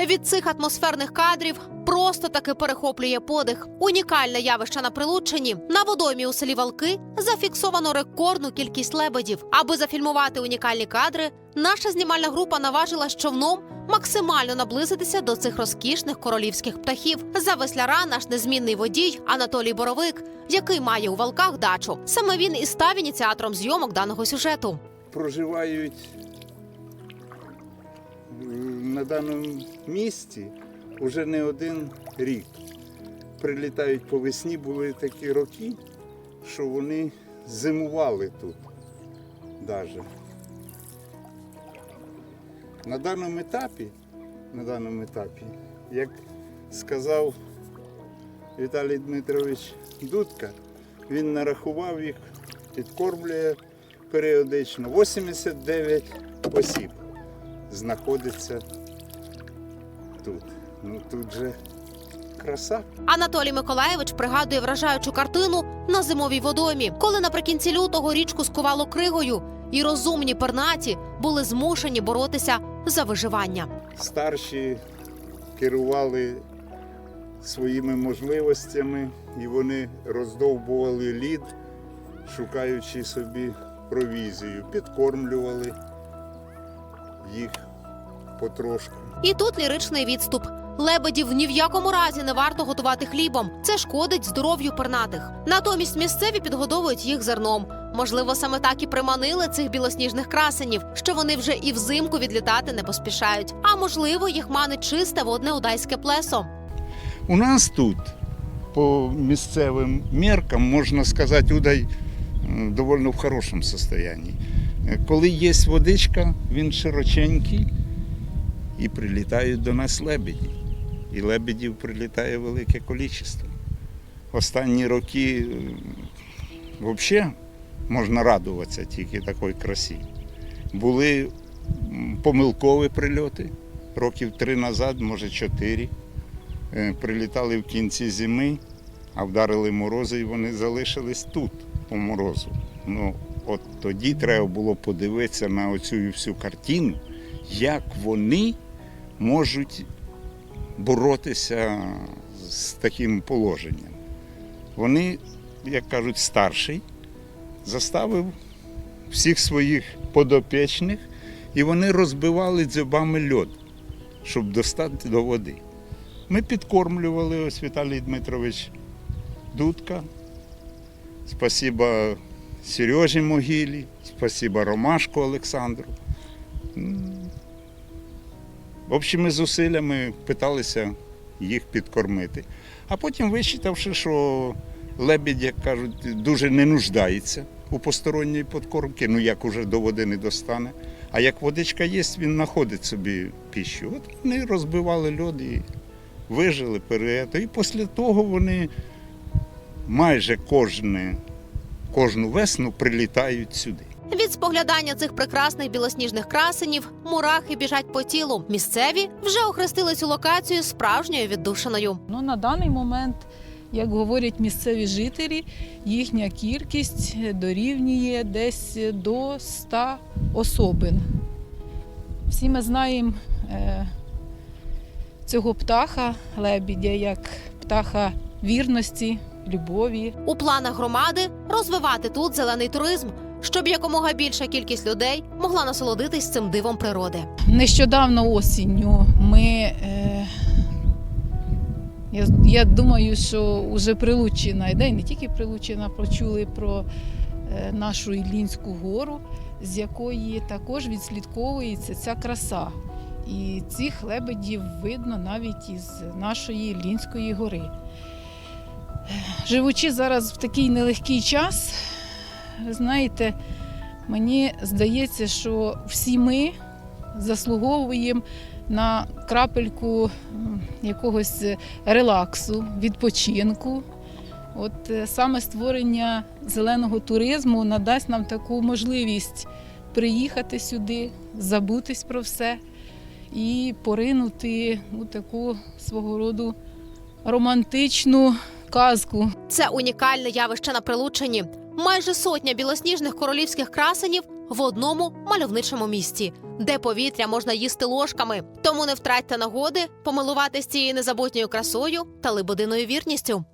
Від цих атмосферних кадрів просто таки перехоплює подих. Унікальне явище на Прилуччині. На водоймі у селі Валки зафіксовано рекордну кількість лебедів. Аби зафільмувати унікальні кадри, наша знімальна група наважила човном максимально наблизитися до цих розкішних королівських птахів. За весляра наш незмінний водій Анатолій Боровик, який має у Валках дачу. Саме він і став ініціатором зйомок даного сюжету. проживають на даному місці вже не один рік. Прилітають по весні, були такі роки, що вони зимували тут навіть. На даному етапі, на даному етапі, як сказав Віталій Дмитрович Дудка, він нарахував їх, підкормлює періодично 89 осіб знаходиться тут. Ну тут же краса. Анатолій Миколаєвич пригадує вражаючу картину на зимовій водоймі, коли наприкінці лютого річку скувало кригою, і розумні пернаті були змушені боротися за виживання. Старші керували своїми можливостями і вони роздовбували лід, шукаючи собі провізію, підкормлювали їх потрошку. І тут ліричний відступ. Лебедів ні в якому разі не варто готувати хлібом. Це шкодить здоров'ю пернатих. Натомість місцеві підгодовують їх зерном. Можливо, саме так і приманили цих білосніжних красенів, що вони вже і взимку відлітати не поспішають. А можливо, їх манить чисте водне удайське плесо. У нас тут, по місцевим міркам, можна сказати, удай м, доволі в хорошому стані. Коли є водичка, він широченький і прилітають до нас лебеді. І лебедів прилітає велике кількість. Останні роки взагалі можна радуватися тільки такій красі. Були помилкові прильоти років три назад, може чотири. Е, прилітали в кінці зими, а вдарили морози, і вони залишились тут, по морозу. Ну, от тоді треба було подивитися на оцю всю картину, як вони можуть боротися з таким положенням. Вони, як кажуть, старший заставив всіх своїх подопічних, і вони розбивали дзьобами льод, щоб достати до води. Ми підкормлювали ось Віталій Дмитрович Дудка. Спасіба Сережі Могилі, спасіба Ромашку Олександру. Общими зусиллями питалися їх підкормити. А потім вичитавши, що лебідь, як кажуть, дуже не нуждається у посторонньої підкормки, ну як уже до води не достане. А як водичка є, він знаходить собі піщу. От вони розбивали льод і вижили перед. І після того вони майже кожне, кожну весну прилітають сюди. Від споглядання цих прекрасних білосніжних красенів мурахи біжать по тілу. Місцеві вже охрестили цю локацію справжньою віддушиною. Ну, на даний момент, як говорять місцеві жителі, їхня кількість дорівнює десь до 100 особин. Всі ми знаємо е, цього птаха, лебідя, як птаха вірності, любові. У планах громади розвивати тут зелений туризм, щоб якомога більша кількість людей могла насолодитись цим дивом природи. Нещодавно осінню ми. Е, я, я думаю, що вже Прилуччина йде, і не тільки Прилуччина, почули про е, нашу Іллінську гору, з якої також відслідковується ця краса. І цих лебедів видно навіть із нашої Іллінської гори. Е, Живучи зараз в такий нелегкий час, знаєте, мені здається, що всі ми заслуговуємо на крапельку якогось релаксу, відпочинку. От е, саме створення зеленого туризму надасть нам таку можливість приїхати сюди, забутись про все і поринути у таку свого роду романтичну казку. Це унікальне явище на Прилуччині. Майже сотня білосніжних королівських красенів в одному мальовничому місті, де повітря можна їсти ложками. Тому не втратьте нагоди помилуватись цією незабутньою красою та либодиною вірністю.